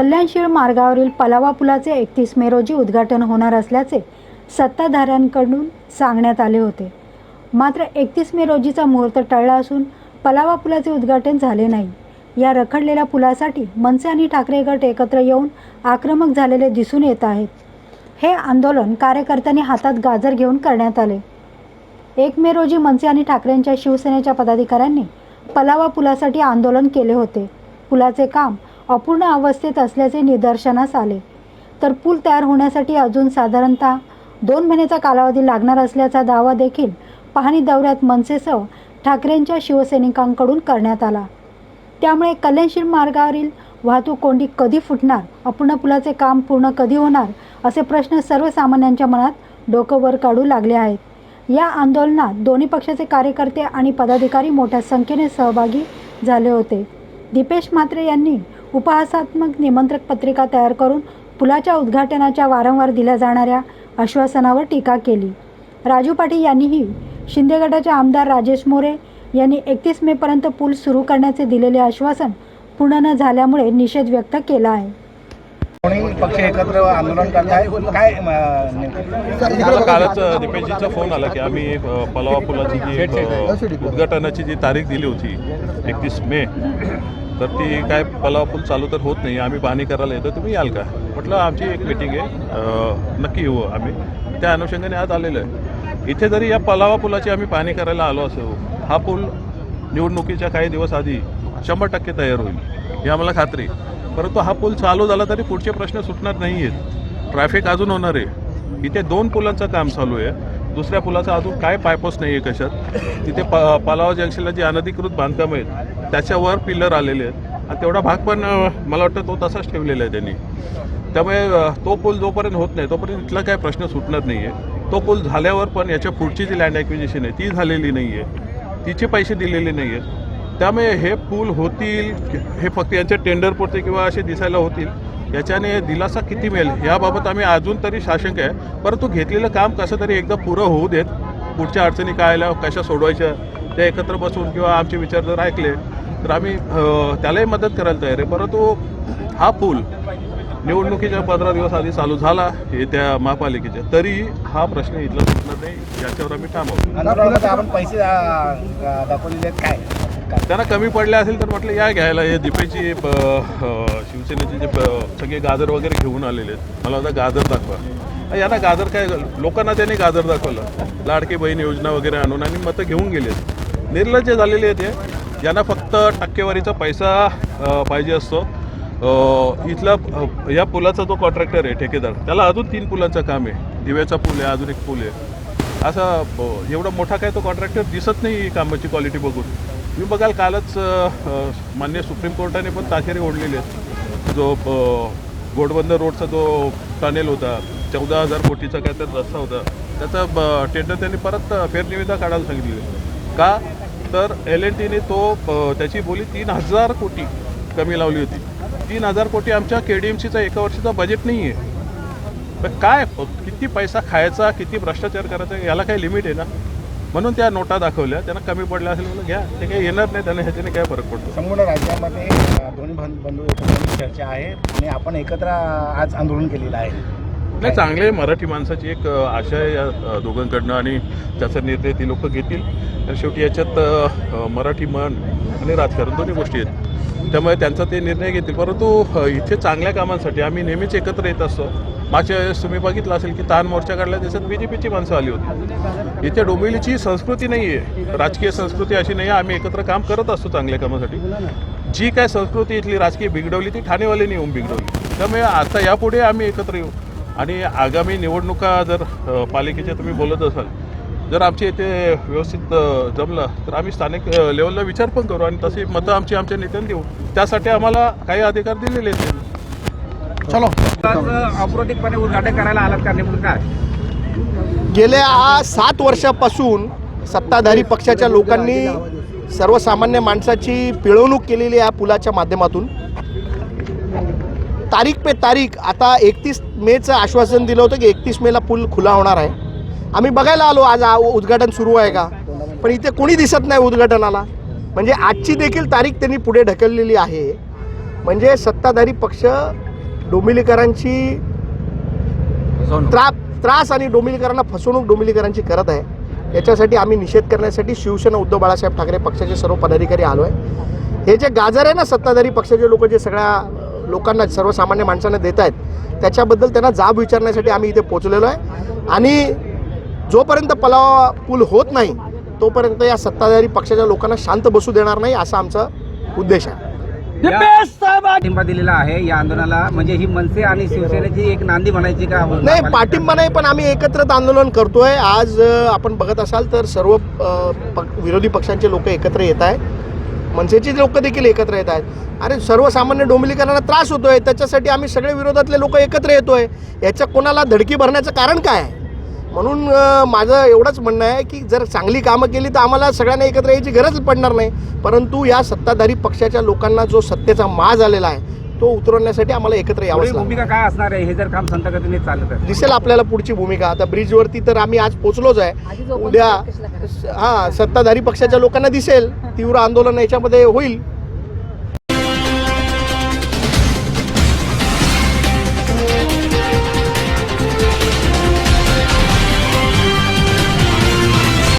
कल्याणशीळ मार्गावरील पलावा पुलाचे एकतीस मे रोजी उद्घाटन होणार असल्याचे सत्ताधाऱ्यांकडून सांगण्यात आले होते. मात्र एकतीस मे रोजीचा मुहूर्त टळला असून पलावा पुलाचे उद्घाटन झाले नाही. या रखडलेल्या पुलासाठी मनसे आणि ठाकरे गट एकत्र येऊन आक्रमक झालेले दिसून येत आहेत. हे आंदोलन कार्यकर्त्यांनी हातात गाजर घेऊन करण्यात आले. एक मे रोजी मनसे आणि ठाकरेंच्या शिवसेनेच्या पदाधिकाऱ्यांनी पलावा पुलासाठी आंदोलन केले होते. पुलाचे काम अपूर्ण अवस्थेत असल्याचे निदर्शनास आले. तर पूल तयार होण्यासाठी अजून साधारणतः दोन महिन्याचा कालावधी लागणार असल्याचा दावा देखील पाहणी दौऱ्यात मनसेसह ठाकरेंच्या शिवसैनिकांकडून करण्यात आला. त्यामुळे कल्याणशील मार्गावरील वाहतूक कोंडी कधी फुटणार अपूर्ण पुलाचे काम पूर्ण कधी होणार असे प्रश्न सर्वसामान्यांच्या मनात डोकं वर काढू लागले आहेत. या आंदोलनात दोन्ही पक्षाचे कार्यकर्ते आणि पदाधिकारी मोठ्या संख्येने सहभागी झाले होते. दीपेश म्हात्रे यांनी उपहासात्मक निमंत्रक पत्रिका तयार करून पुलाच्या उद्घाटनाच्या वारंवार दिल्या जाणाऱ्या आश्वासनावर टीका केली. राजू पाटील यांनीही शिंदे गटाचे आमदार राजेश मोरे यांनी एकतीस मेपर्यंत पूल सुरू करण्याचे दिलेले आश्वासन पूर्ण न झाल्यामुळे निषेध व्यक्त केला आहे. कोणी पक्ष एकत्र आंदोलन करत आहे काय? मला कालच दीपेशजीचा फोन आला की आम्ही पलावा पुलाची जी उद्घाटनाची जी तारीख दिली होती एकतीस मे तर ती काय पलावा पूल चालू तर होत नाही आम्ही पाहणी करायला येतो तुम्ही याल का? म्हटलं आमची एक मिटिंग आहे नक्की येऊ आम्ही. त्या अनुषंगाने आज आलेलो आहे. इथे जरी या पलावा पुलाची आम्ही पाहणी करायला आलो असो हा पूल निवडणुकीच्या काही दिवस आधी शंभर टक्के तयार होईल ही आम्हाला खात्री परंतु हा पूल चालू झाला तरी पुढचे प्रश्न सुटणार नाही आहेत ट्रॅफिक अजून होणार आहे. इथे दोन पुलांचं काम चालू आहे. दुसऱ्या पुलाचा अजून काय पायपोस नाही आहे कशात? तिथे प पालावा जंक्शनला जे अनधिकृत बांधकाम आहेत त्याच्यावर पिल्लर आलेले आहेत. आणि तेवढा भाग पण मला वाटतं तो तसाच ठेवलेला आहे त्यांनी. त्यामुळे तो पूल जोपर्यंत होत नाही तोपर्यंत इथला काय प्रश्न सुटणार नाही आहे तो पूल झाल्यावर पण याच्या पुढची जी लँड ॲक्विजिशन आहे ती झालेली नाही आहे तिचे पैसे दिलेले नाही आहेत त्यामुळे हे पूल होतील हे फक्त यांच्या टेंडर पुरते किंवा असे दिसायला होतील. याच्याने दिलासा किती मिळेल याबाबत आम्ही अजून तरी शासक आहे. परंतु घेतलेलं काम कसं तरी एकदा पुरं होऊ देत. पुढच्या अडचणी काय आल्या कशा सोडवायच्या त्या एकत्र बसून किंवा आमचे विचार जर ऐकले तर आम्ही त्यालाही मदत करायला तयार आहे. परंतु हा पूल निवडणुकीच्या पंधरा दिवस आधी चालू झाला हे त्या महापालिकेच्या. तरी हा प्रश्न इथला सुटणार नाही याच्यावर आम्ही थांबवतो आपण पैसे दाखवलेले आहेत काय? त्यांना कमी पडले असेल तर म्हटलं या घ्यायला. हे दीपेची शिवसेनेचे जे सगळे गाजर वगैरे घेऊन आलेले आहेत. मला आता गाजर दाखवा. यांना गाजर काय लोकांना त्यांनी गाजर दाखवलं. लाडकी बहीण योजना वगैरे आणून आणि मतं घेऊन गेलेत. निर्लज्ज झालेले आहेत हे. यांना फक्त टक्केवारीचा पैसा पाहिजे असतो. इथला या पुलाचा जो कॉन्ट्रॅक्टर आहे ठेकेदार त्याला अजून तीन पुलांचं काम आहे. दिव्याचा पूल आहे अजून एक पूल आहे. असा एवढा मोठा काय तो कॉन्ट्रॅक्टर दिसत नाही कामाची क्वालिटी बघून. मी बघाल कालच मान्य सुप्रीम कोर्टाने पण ताशेरे ओढलेले आहेत. जो ब- घोडबंदर रोडचा जो टनेल होता चौदा हजार कोटीचा काय तर रस्ता होता त्याचा ब- टेंडर त्यांनी परत फेरनिविदा काढायला सांगितली का? तर एल एन टीने तो त्याची बोली तीन हजार कोटी कमी लावली होती. तीन हजार कोटी आमच्या के डी एम सीचा एका वर्षाचा बजेट नाही आहे. तर काय किती पैसा खायचा किती भ्रष्टाचार करायचा याला काही लिमिट आहे ना? म्हणून त्या नोटा दाखवल्या. त्यांना कमी पडल्या असेल म्हणून घ्या. ते काही येणार नाही त्यांना ह्याच्याने काय फरक पडतो? संपूर्ण राज्यामध्ये दोन्ही बंधू एकत्र चर्चा आहे आणि आपण एकत्र आज आंदोलन केलेलं आहे. नाही चांगले मराठी माणसाची एक आशा आहे या दोघांकडनं आणि त्याचा निर्णय ती लोक घेतील. तर शेवटी याच्यात मराठी मन आणि राजकारण दोन्ही गोष्टी आहेत. त्यामुळे त्यांचा ते निर्णय घेतील. परंतु इथे चांगल्या कामांसाठी आम्ही नेहमीच एकत्र येत असतो. मागच्या वेळेस तुम्ही बघितलं असेल की तान मोर्चा काढला त्याच्यात बी जे पीची माणसं आली होती. इथे डोंबिवलीची संस्कृती नाही आहे राजकीय संस्कृती अशी नाही आहे आम्ही एकत्र काम करत असतो चांगल्या कामासाठी. जी काय संस्कृती इथली राजकीय बिघडवली ती ठाणेवाल्यांनी येऊन बिघडवली. त्यामुळे आता यापुढे आम्ही एकत्र येऊ. आणि आगामी निवडणुका जर पालिकेच्या तुम्ही बोलत असाल जर आमचे इथे व्यवस्थित जमलं तर आम्ही स्थानिक लेवलला विचार पण करू आणि तशी मतं आमची आमच्या नेत्यांनी देऊ. त्यासाठी आम्हाला काही अधिकार दिलेले आहेत चलो. अप्रोतिकपणे उद्घाटन करायला आलात का? नेमकं काय? गेल्या सात वर्षापासून सत्ताधारी पक्षाच्या लोकांनी सर्वसामान्य माणसाची पिळवणूक केलेली आहे या पुलाच्या माध्यमातून. तारीख पे तारीख आता एकतीस मेचं आश्वासन दिलं होतं की एकतीस मेला पूल खुला होणार आहे. आम्ही बघायला आलो आज उद्घाटन सुरू आहे का? पण इथे कोणी दिसत नाही उद्घाटनाला. म्हणजे आजची देखील तारीख त्यांनी पुढे ढकललेली आहे. म्हणजे सत्ताधारी पक्ष डोंबिवलीकरांची त्रा त्रास आणि डोंबिवलीकरांना फसवणूक डोंबिवलीकरांची करत आहे. याच्यासाठी आम्ही निषेध करण्यासाठी शिवसेना उद्धव बाळासाहेब ठाकरे पक्षाचे सर्व पदाधिकारी आलो आहे. हे जे गाजर आहे ना सत्ताधारी पक्षाचे लोक जे सगळ्या लोकांना सर्वसामान्य माणसांना देत आहेत त्याच्याबद्दल त्यांना जाब विचारण्यासाठी आम्ही इथे पोचलेलो आहे. आणि जोपर्यंत पलावा पूल होत नाही तोपर्यंत या सत्ताधारी पक्षाच्या लोकांना शांत बसू देणार नाही असा आमचा उद्देश आहे. पाठिंबा दिलेला आहे या आंदोलनाला. म्हणजे ही मनसे आणि शिवसेनेची एक नांदी म्हणायची का नाही पाठिंबा नाही पण आम्ही एकत्रित आंदोलन करतोय. आज आपण बघत असाल तर सर्व विरोधी पक्षांचे लोक एकत्र येत आहेत. मनसेचे लोक देखील एकत्र येत आहेत. अरे सर्वसामान्य डोंबिवलीकरांना त्रास होतोय. त्याच्यासाठी आम्ही सगळे विरोधातले लोक एकत्र येतोय. याच्या कोणाला धडकी भरण्याचं कारण काय आहे? म्हणून माझं एवढंच म्हणणं आहे की जर चांगली कामं केली तर आम्हाला सगळ्यांना एकत्र यायची गरज पडणार नाही. परंतु या सत्ताधारी पक्षाच्या लोकांना जो सत्तेचा माज आलेला आहे तो उतरवण्यासाठी आम्हाला एकत्र लागेल भूमिका काय असणार आहे? हे जर काम संत गतीने चाललं तर दिसेल आपल्याला पुढची भूमिका. आता ब्रिजवरती तर आम्ही आज पोचलोच आहे. उद्या हा सत्ताधारी पक्षाच्या लोकांना दिसेल. तीव्र आंदोलन याच्यामध्ये होईल.